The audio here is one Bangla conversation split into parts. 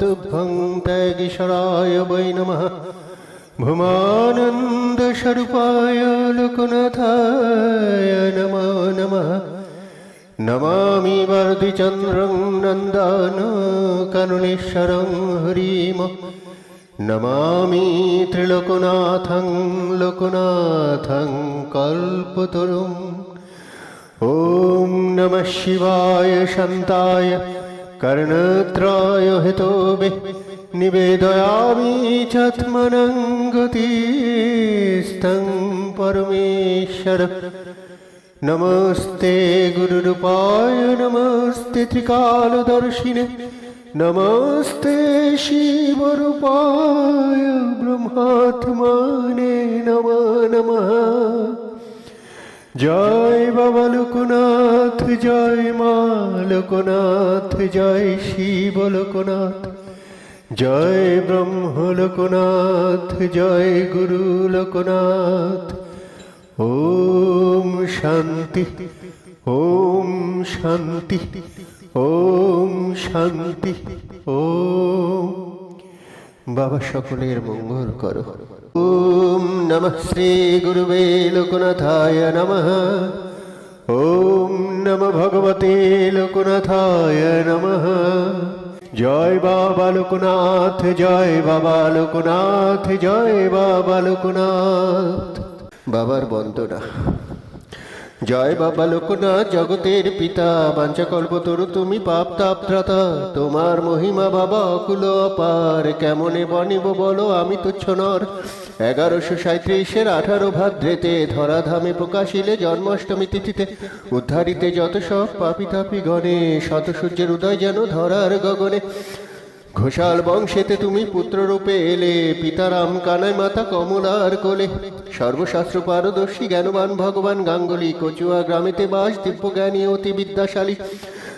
মস্তভং ত্যাগীশ্বরায় বৈ নম ভুমানন্দস্বরূপায় লোকনাথায় নম নম নমামি বর্দিচন্দ্রং নন্দন কারুণেশ্বরং হরিম নমামি ত্রিলোকনাথং লোকনাথং কল্পতরুং ॐ नमः शिवाय, शान्ताय। कर्णत्राय हितोभे निवेदयामि चात्मनं गतिस्तं परमेश्वर नमस्ते गुरुरूपाय नमस्ते त्रिकालदर्शिने नमस्ते शिवरूपाय ब्रह्मात्मने नमो नमः জয় বাবা লোকনাথ, জয় মা লোকনাথ, জয় শিব লোকনাথ, জয় ব্রহ্ম লোকনাথ, জয় গুরু লোকনাথ। ওম শান্তি ওম শান্তি ওম শান্তি, ওম। বাবা সকলের মঙ্গল করো। ওম নমঃ শ্রী গুরুবে লোকনাথায় নমঃ ওম নম ভগবতে লোকনাথায় নমঃ জয় বাবা লোকনাথ জয় বাবা লোকনাথ জয় বাবা লোকনাথ বাবার বন্দনা জয় বাবা লোকনাথ, জগতের পিতা বাঞ্চকল্প তরু, তুমি পাপ তাপত্রাতা তোমার মহিমা বাবা অকুল অপার। কেমনে বনিব বলো, আমি তুচ্ছ নর। এগারোশো সাঁত্রিশের আঠারো ভাদ্রেতে ধরাধামে প্রকাশিলে জন্মাষ্টমী তিথিতে উদ্ধারিতে যত সব পাপি তাপি গণে, শত সূর্যের উদয় যেন ধরার গগনে। ঘোষাল বংশেতে তুমি পুত্ররূপে এলে, পিতারাম কানাই মাতা কমলার কোলে। সর্বশাস্ত্র পারদর্শী, জ্ঞানবান ভগবান গাঙ্গুলি, কচুয়া গ্রামেতে বাস দিব্য জ্ঞানী অতি বিদ্যাশালী।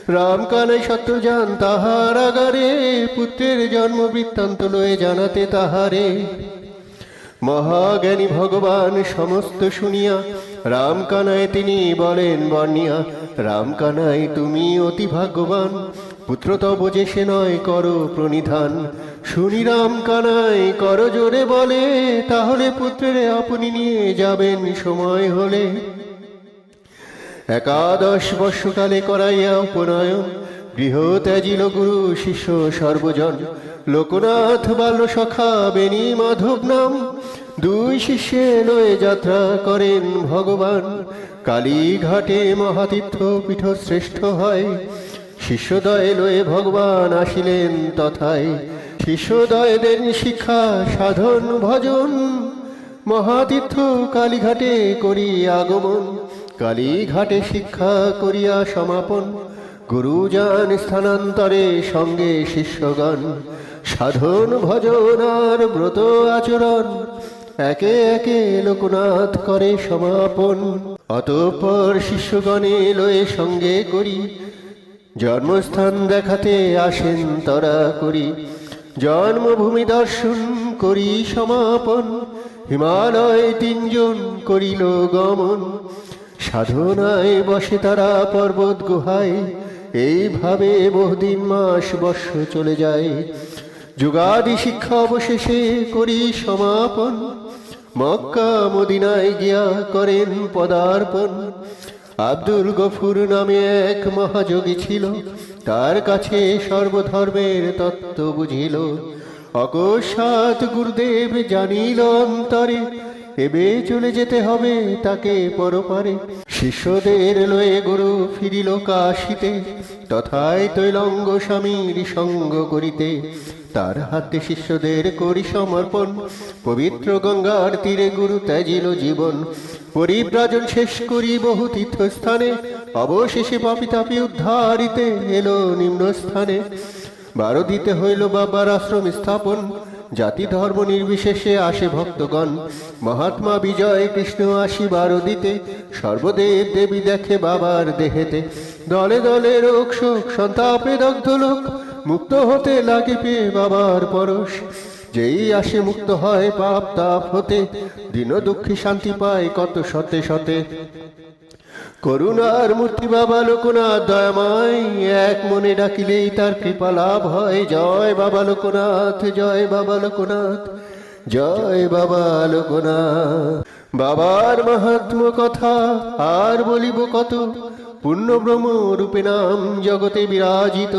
রাম কানাই সত্যজান, তাহার আগারে পুত্রের জন্ম বৃত্তান্ত লয়ে জানাতে তাহারে। মহাজ্ঞানী ভগবান সমস্ত শুনিয়া, রাম কানায় তিনি বলেন, বর্ণিয়া, রাম কানাই তুমি অতি ভাগ্যবান। পুত্র তব যে সে নয় করো প্রণিধান। শুনি রাম কানাই কর জোরে বলে, তাহলে পুত্রের আপনি নিয়ে যাবেন সময় হলে। একাদশ বর্ষকালে করাইয়া উপনয়ন গৃহ ত্যাজিল গুরু শিষ্য সর্বজন। লোকনাথ বাল্য সখা বেণী মাধব নাম, দুই শিষ্যে লয়ে যাত্রা করেন ভগবান। কালীঘাটে মহাতীর্থ পীঠ শ্রেষ্ঠ হয়। শিষ্যদয় লয়ে ভগবান আসিলেন তথায়। শিষ্যদয় দেন শিক্ষা, সাধন, ভজন। মহাতীর্থ কালীঘাটে করি আগমন। কালীঘাটে শিক্ষা করিয়া সমাপন। গুরুজান স্থানান্তরে সঙ্গে শিষ্যগণ। সাধন, ভজন আর ব্রত আচরণ একে একে লোকনাথ করে সমাপন। অতঃপর শিষ্যগণে লয়ে সঙ্গে করি জন্মস্থান দেখাতে আসেন তরা করি। জন্মভূমি দর্শন করি সমাপন। হিমালয় তিনজন করিল গমন। সাধনায় বসে তারা পর্বত গুহায়। এইভাবে বহুদিন মাস বর্ষ চলে যায়। যুগাদি শিক্ষা অবশেষে করি সমাপন। মক্কা মদিনায় গিয়া করেন পদার্পণ। আব্দুল গফুর নামে এক মহাযোগী ছিল। তার কাছে সর্বধর্মের তত্ত্ব বুঝিল। অকস্মাৎ গুরুদেব জানিল অন্তরে, এবে চলে যেতে হবে তাকে পরপারে। শিষ্যদের লয়ে গুরু ফিরিল কাশিতে, তথায় তৈলঙ্গ স্বামীর সঙ্গ করিতে। তার হাতে শিষ্যদের করি সমর্পণ। পবিত্র গঙ্গার তীরে গুরু ত্যাজিল জীবন। পরিব্রাজন শেষ করি বহু তীর্থস্থানে। অবশেষে পাপি তাপি উদ্ধারিতে এলো নিম্নস্থানে। দিতে হইল বাবার আশ্রম স্থাপন। জাতি ধর্ম নির্বিশেষে আসে ভক্তগণ। মহাত্মা বিজয়, কৃষ্ণ আসি বারো দিতে সর্বদেব দেবী দেখে বাবার দেহেতে। দলে দলে রোগ শোক, সন্তাপে দগ্ধ লোক। মুক্ত হতে লাগে পেয়ে বাবার পরশ। যেই আসে মুক্ত হয় পাপ, তাপ হতে, দিন দুঃখী শান্তি পায় কত শতে শতে। করুণার মূর্তি বাবা লোকনাথ, দয়াময়, এক মনে ডাকিলেই তার কৃপা লাভ হয়। জয় বাবা লোকনাথ, জয় বাবা লোকনাথ, জয় বাবা লোকনাথ। বাবার মাহাত্ম কথা, আর বলিব কত? পূর্ণ ব্রহ্ম রূপে নাম জগতে বিরাজিত।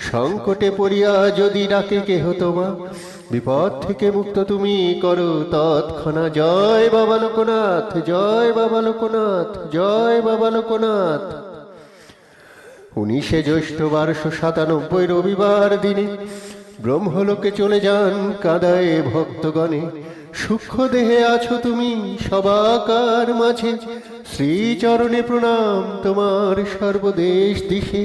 সংকটে পড়িয়া যদি ডাকে কেহ তোমা, বিপদ থেকে মুক্ত তুমি করো তৎক্ষণা। জয় বাবা লোকনাথ, জয় বাবা লোকনাথ, জয় বাবা লোকনাথ। উনিশে জ্যৈষ্ঠ বারোশো সাতানব্বই রবিবার দিনে ব্রহ্মলোকে চলে যান কাদায় ভক্তগণে। সূক্ষ্ম দেহে আছো তুমি সবাকার মাঝে। শ্রীচরণে প্রণাম তোমার সর্বদেশ দিশে।